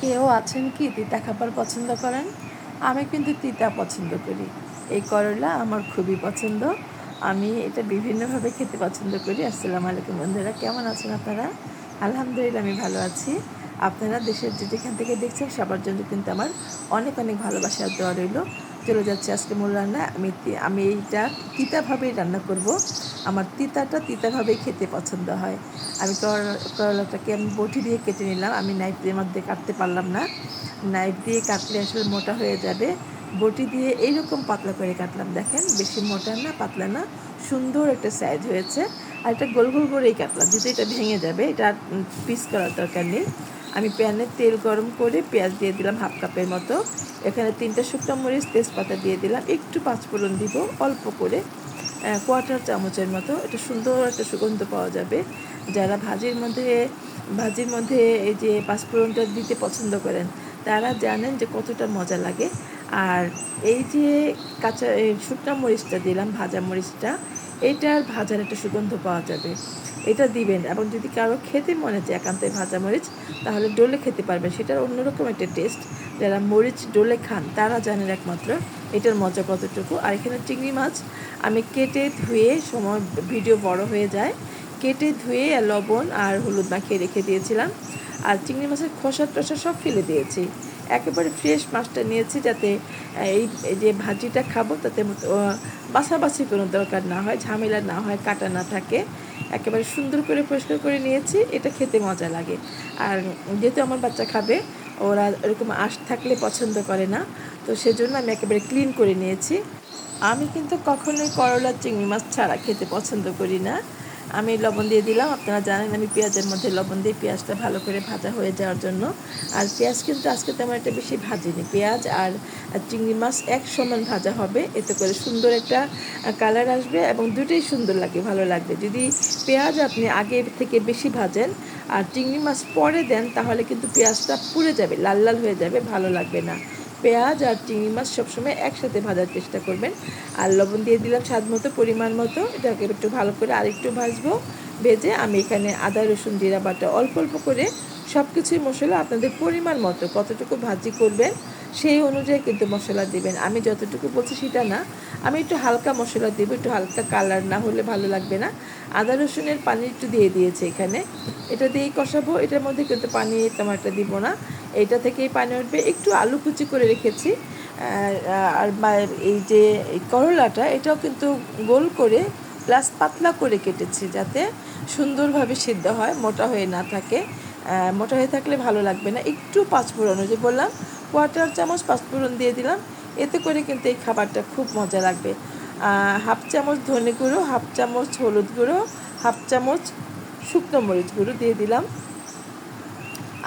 কেউ আছেন কি? তিতা খাবার পছন্দ করেন? আমি কিন্তু তিতা পছন্দ করি। এই করলা আমার খুবই পছন্দ। আমি এটা বিভিন্নভাবে খেতে পছন্দ করি। আসসালামু আলাইকুম বন্ধুরা, কেমন আছেন আপনারা? আলহামদুলিল্লাহ, আমি ভালো আছি। আপনারা দেশের যে যেখান থেকে দেখছেন, সবার জন্য কিন্তু আমার অনেক অনেক ভালোবাসার দেওয়া রইল। চলে যাচ্ছে আজকে মূল রান্না। আমি আমি এইটা তিতাভাবেই রান্না করব। আমার তিতাটা তিতাভাবেই খেতে পছন্দ হয়। আমি করলাটাকে আমি বটি দিয়ে কেটে নিলাম। আমি নাইফ দিয়ে মধ্যে কাটতে পারলাম না। নাইফ দিয়ে কাটলে আসলে মোটা হয়ে যাবে। বটি দিয়ে এইরকম পাতলা করে কাটলাম, দেখেন? বেশি মোটা না, পাতলা না, সুন্দর একটা সাইজ হয়েছে। আর এটা গোল গোল করেই কাটলাম, যেহেতু এটা ভেঙে যাবে, এটা পিস করার দরকার নেই। আমি প্যানে তেল গরম করে পেঁয়াজ দিয়ে দিলাম হাফ কাপের মতো। এখানে তিনটা শুকনো মরিচ, তেজপাতা দিয়ে দিলাম। একটু পাঁচফোড়ন দিব, অল্প করে। কোয়ার্টার চামচের মতো। এটা সুন্দর একটা সুগন্ধ পাওয়া যাবে। যারা ভাজির মধ্যে ভাজির মধ্যে এই যে পাঁচফোড়নটা দিতে পছন্দ করেন, তারা জানেন যে কতটা মজা লাগে। আর এই যে কাঁচা শুকনো মরিচটা দিলাম, ভাজা মরিচটা, এটার ভাজার একটা সুগন্ধ পাওয়া যাবে। এটা দিবেন এবং যদি কারও খেতে মনে চায় একান্তে ভাজা মরিচ, তাহলে ডোলে খেতে পারবেন। সেটার অন্যরকম একটা টেস্ট। যারা মরিচ, ডোলে খান, তারা জানেন একমাত্র। এটার মজা কতটুকু? আর এখানে চিংড়ি মাছ, আমি কেটে ধুয়ে সময় ভিডিও বড় হয়ে যায়। কেটে ধুয়ে লবণ আর হলুদ মাখিয়ে রেখে দিয়েছিলাম। আর চিংড়ি মাছের খোসা টোসা সব ফেলে দিয়েছি। একেবারে ফ্রেশ মাছটা নিয়েছি যাতে এই যে ভাজিটা খাব তাতে বাছাবাছি কোনো দরকার না হয়, ঝামেলা না হয়, কাটা না থাকে। একেবারে সুন্দর করে পরিষ্কার করে নিয়েছি, এটা খেতে মজা লাগে। আর যেহেতু আমার বাচ্চা খাবে ওরা এরকম আশ থাকলে পছন্দ করে না। তো সেজন্য আমি একেবারে ক্লিন করে নিয়েছি। আমি কিন্তু কখনোই করলার চিংড়ি মাছ ছাড়া খেতে পছন্দ করি না। আমি লবণ দিয়ে দিলাম, আপনারা জানেন আমি পেঁয়াজের মধ্যে লবণ দিয়ে পেঁয়াজটা ভালো করে ভাজা হয়ে যাওয়ার জন্য। আর পেঁয়াজ কিন্তু আজকে তেমন একটা বেশি ভাজিনি। পেঁয়াজ আর চিংড়ি মাছ এক সমান ভাজা হবে, এতে করে সুন্দর একটা কালার আসবে এবং দুটোই সুন্দর লাগে, ভালো লাগবে। যদি পেঁয়াজ আপনি আগে থেকে বেশি ভাজেন আর চিংড়ি মাছ পরে দেন, তাহলে কিন্তু পেঁয়াজটা পুড়ে যাবে, লাল লাল হয়ে যাবে, ভালো লাগবে না। পেঁয়াজ আর চিংড়ি মাছ সবসময় একসাথে ভাজার চেষ্টা করবেন। আর লবণ দিয়ে দিলাম স্বাদ মতো, পরিমাণ মতো। এটাকে একটু ভালো করে আরেকটু ভাজবো, ভেজে আমি এখানে আদা, রসুন, জিরা বাটা অল্প অল্প করে সব কিছুই মশলা আপনাদের পরিমাণ মতো কতটুকু ভাজি করবেন সেই অনুযায়ী কিন্তু মশলা দিবেন। আমি যতটুকু বলছি সেটা না। আমি একটু হালকা মশলা দেবো, একটু হালকা কালার না হলে ভালো লাগবে না। আদা রসুনের পানি একটু দিয়ে দিয়েছে এখানে। এটা দিয়েই কষাবো। এটার মধ্যে কিন্তু পানি একটা দিব না। এটা থেকেই পানি উঠবে। একটু আলু কুচি করে রেখেছি। আর এই যে করলাটা, এটাও কিন্তু গোল করে প্লাস পাতলা করে কেটেছি যাতে সুন্দরভাবে সিদ্ধ হয়, মোটা হয়ে না থাকে। মোটা হয়ে থাকলে ভালো লাগবে না। একটু পাঁচফোড়ন যে বললাম কোয়ার্টার চামচ পাঁচফোড়ন দিয়ে দিলাম। এতে করে কিন্তু এই খাবারটা খুব মজা লাগবে। হাফ চামচ ধনে গুঁড়ো, হাফ চামচ হলুদ গুঁড়ো, হাফ চামচ শুকনো মরিচ গুঁড়ো দিয়ে দিলাম।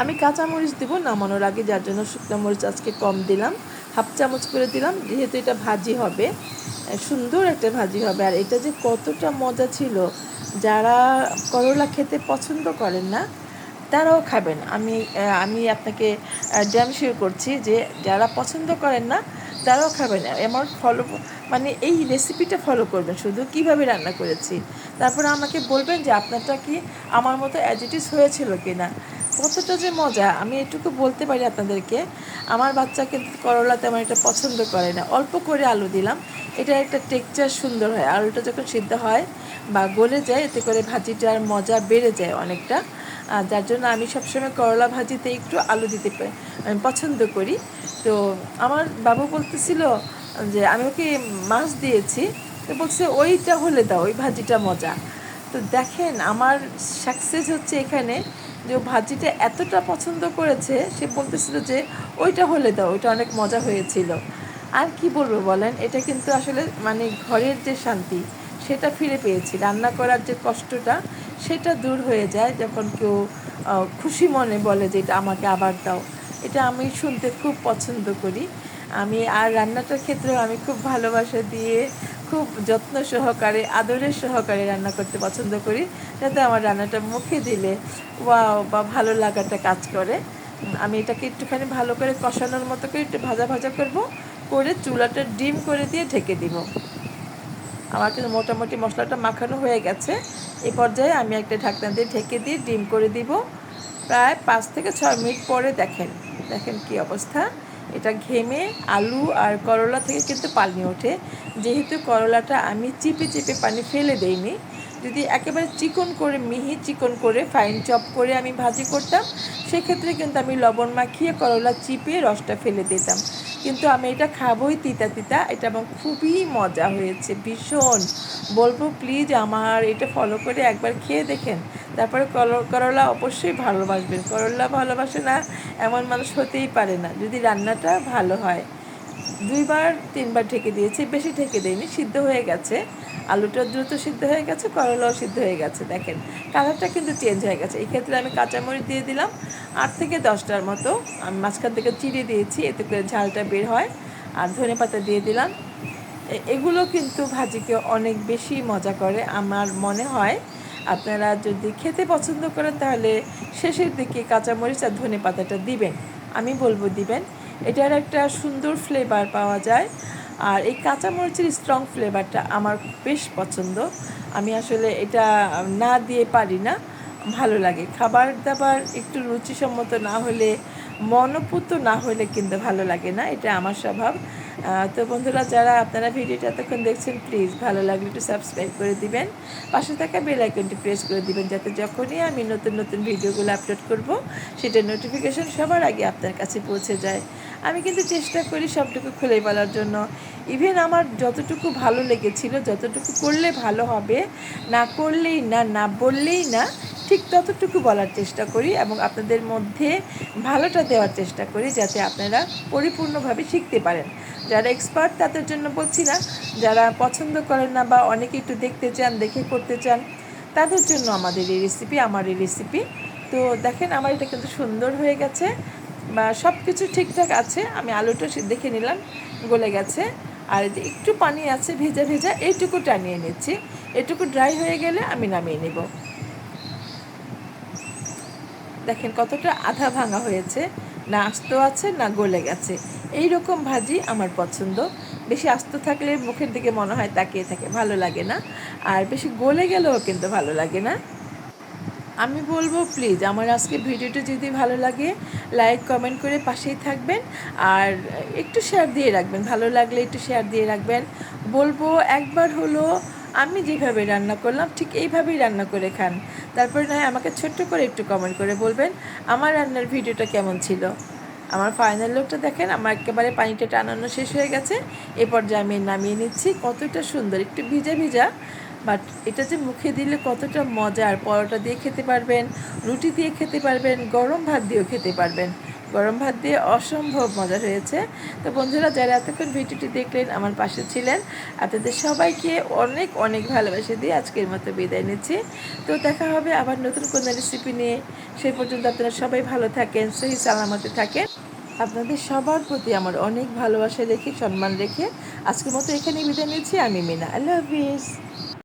আমি কাঁচা মরিচ দেবো নামানোর আগে, যার জন্য শুকনো মরিচ আজকে কম দিলাম। হাফ চামচ করে দিলাম, যেহেতু এটা ভাজি হবে সুন্দর একটা ভাজি হবে। আর এটা যে কতটা মজা ছিল, যারা করলা খেতে পছন্দ করেন না তারাও খাবেন। আমি আমি আপনাকে ড্যাম শিওর করছি যে যারা পছন্দ করেন না, তারাও খাবেন। আমার ফলো মানে এই রেসিপিটা ফলো করবেন শুধু। কীভাবে রান্না করেছি? তারপরে আমাকে বলবেন যে আপনারটা কি আমার মতো অ্যাজিটিস হয়েছিল কি না কতটা যে মজা। আমি এটুকু বলতে পারি আপনাদেরকে। আমার বাচ্চাকে করলা তেমন একটা পছন্দ করে না। অল্প করে আলু দিলাম। এটা একটা টেক্সচার সুন্দর হয়। আলুটা যখন সিদ্ধ হয় বা গলে যায়, এতে করে ভাজিটার মজা বেড়ে যায় অনেকটা। যার জন্য আমি সবসময় করলা ভাজিতে একটু আলু দিতে আমি পছন্দ করি। তো আমার বাবু বলতেছিল যে, আমি ওকে মাছ দিয়েছি। তো বলছে, ওইটা হলে দাও, ওই ভাজিটা মজা। তো দেখেন, আমার সাকসেস হচ্ছে এখানে যে ভাজিটা এতটা পছন্দ করেছে, সে বলতেছিল যে, ওইটা হলে দাও, ওইটা অনেক মজা হয়েছিল। আর কি বলব বলেন, এটা কিন্তু আসলে মানে ঘরের যে শান্তি, সেটা ফিরে পেয়েছি। রান্না করার যে কষ্টটা সেটা দূর হয়ে যায় যখন কেউ খুশি মনে বলে যে এটা আমাকে আবার দাও। এটা আমি শুনতে খুব পছন্দ করি। আমি আর রান্নাটার ক্ষেত্রেও আমি খুব ভালোবাসা দিয়ে, খুব যত্ন সহকারে আদরের সহকারে রান্না করতে পছন্দ করি। যাতে আমার রান্নাটা মুখে দিলে, ওয়াও বা ভালো লাগাটা কাজ করে। আমি এটাকে একটুখানি ভালো করে কষানোর মতো করে একটু ভাজা ভাজা করব, করে চুলাটা ডিম করে দিয়ে ঢেকে দিব। আমার কিন্তু মোটামুটি মশলাটা মাখানো হয়ে গেছে। এ পর্যায়ে আমি একটা ঢাকনা দিয়ে ঢেকে দিয়ে ডিম করে দিব। প্রায় পাঁচ থেকে ছয় মিনিট পরে দেখেন দেখেন কি অবস্থা। এটা ঘেমে আলু আর করলা থেকে কিন্তু পানি ওঠে। যেহেতু করলাটা আমি চিপে চিপে পানি ফেলে দেইনি, যদি একেবারে চিকন করে, মিহি চিকন করে ফাইন চপ করে আমি ভাজি করতাম, সেক্ষেত্রে কিন্তু আমি লবণ মাখিয়ে করলা চিপে রসটা ফেলে দিতাম। কিন্তু আমি এটা খাবই তিতা তিতা। এটা আমার খুবই মজা হয়েছে, ভীষণ। বলব প্লিজ আমার এটা ফলো করে একবার খেয়ে দেখেন। তারপরে করলা অবশ্যই ভালোবাসবেন। করলা ভালোবাসে না, এমন মানুষ হতেই পারে না, যদি রান্নাটা ভালো হয়। দুইবার, তিনবার ঢেকে দিয়েছি, বেশি ঢেকে দেয়নি সিদ্ধ হয়ে গেছে। আলুটা দ্রুত সিদ্ধ হয়ে গেছে, করলাও সিদ্ধ হয়ে গেছে, দেখেন। কালারটা কিন্তু চেঞ্জ হয়ে গেছে। এই ক্ষেত্রে আমি কাঁচামরিচ দিয়ে দিলাম। আট থেকে দশটার মতো আমি মাঝখান থেকে চিড়ে দিয়েছি, এতে করে ঝালটা বের হয়। আর ধনে পাতা দিয়ে দিলাম। এগুলো কিন্তু ভাজিকে অনেক বেশি মজা করে। আমার মনে হয় আপনারা যদি খেতে পছন্দ করেন, তাহলে শেষের দিকে কাঁচামরিচ আর ধনে পাতাটা দিবেন। আমি বলব দিবেন। এটার একটা সুন্দর ফ্লেভার পাওয়া যায়। আর এই কাঁচামরিচের স্ট্রং ফ্লেভারটা আমার বেশ পছন্দ। আমি আসলে এটা না দিয়ে পারি না, ভালো লাগে। খাবার দাবার একটু রুচিসম্মত না হলে, মনোপুত না হলে কিন্তু ভালো লাগে না, এটা আমার স্বভাব। তো বন্ধুরা, যারা আপনারা ভিডিওটা এতক্ষণ দেখছেন প্লিজ ভালো লাগলে একটু সাবস্ক্রাইব করে দিবেন। পাশে থাকা বেল আইকনটি প্রেস করে দিবেন, যাতে যখনই আমি নতুন নতুন ভিডিওগুলো আপলোড করব সেটার নোটিফিকেশন সবার আগে আপনার কাছে পৌঁছে যায়। আমি কিন্তু চেষ্টা করি সবটুকু খুলে বলার জন্য। ইভেন আমার যতটুকু ভালো লেগেছিল, যতটুকু করলে ভালো হবে, না করলেই না না বললেই না, ঠিক ততটুকু বলার চেষ্টা করি এবং আপনাদের মধ্যে ভালোটা দেওয়ার চেষ্টা করি যাতে আপনারা পরিপূর্ণভাবে শিখতে পারেন। যারা এক্সপার্ট তাদের জন্য বলছি না, যারা পছন্দ করেন না বা অনেকে একটু দেখতে চান, দেখে করতে চান, তাদের জন্য আমাদের এই রেসিপি আমার এই রেসিপি তো দেখেন, আমার এটা কিন্তু সুন্দর হয়ে গেছে। সব কিছু ঠিকঠাক আছে, আমি আলুটা দেখে নিলাম, গলে গেছে। আর যে একটু পানি আছে, ভেজা ভেজা, এইটুকু টানিয়ে নিচ্ছি। এটুকু ড্রাই হয়ে গেলে আমি নামিয়ে নেব। দেখেন কতটা আধা ভাঙা হয়েছে, না আস্ত আছে, না গলে গেছে। এই রকম ভাজি আমার পছন্দ। বেশি আস্ত থাকলে মুখের দিকে মনে হয় তাকিয়ে থাকে, ভালো লাগে না। আর বেশি গলে গেলেও কিন্তু ভালো লাগে না। আমি বলব প্লিজ আমার আজকে ভিডিওটা যদি ভালো লাগে লাইক কমেন্ট করে পাশেই থাকবেন আর একটু শেয়ার দিয়ে রাখবেন। ভালো লাগলে একটু শেয়ার দিয়ে রাখবেন। বলব একবার হলো, আমি যেভাবে রান্না করলাম, ঠিক এইভাবেই রান্না করে খান। তারপরে নয় আমাকে ছোট্ট করে একটু কমেন্ট করে বলবেন, আমার রান্নার ভিডিওটা কেমন ছিল? আমার ফাইনাল লুকটা দেখেন, আমার একেবারে পানিটা টানানো শেষ হয়ে গেছে। এ পর্যায়ে আমি নামিয়ে নিচ্ছি। কতটা সুন্দর, একটু ভিজা ভিজা। বাট এটা যে মুখে দিলে কতটা মজার পরোটা দিয়ে খেতে পারবেন, রুটি দিয়ে খেতে পারবেন, গরম ভাত দিয়েও খেতে পারবেন। গরম ভাত দিয়ে অসম্ভব মজা হয়েছে। তো বন্ধুরা, যারা এতক্ষণ ভিডিওটি দেখলেন, আমার পাশে ছিলেন, আপনাদের সবাইকে অনেক অনেক ভালোবাসা দিয়ে আজকের মতো বিদায় নিচ্ছি। তো দেখা হবে আবার নতুন কোনো রেসিপি নিয়ে। সেই পর্যন্ত আপনারা সবাই ভালো থাকেন, সহি সালামতে থাকেন। আপনাদের সবার প্রতি আমার অনেক ভালোবাসা রেখে, সম্মান রেখে আজকের মতো এখানেই বিদায় নিচ্ছি। আমি মিনা। আল্লাহ হাফিজ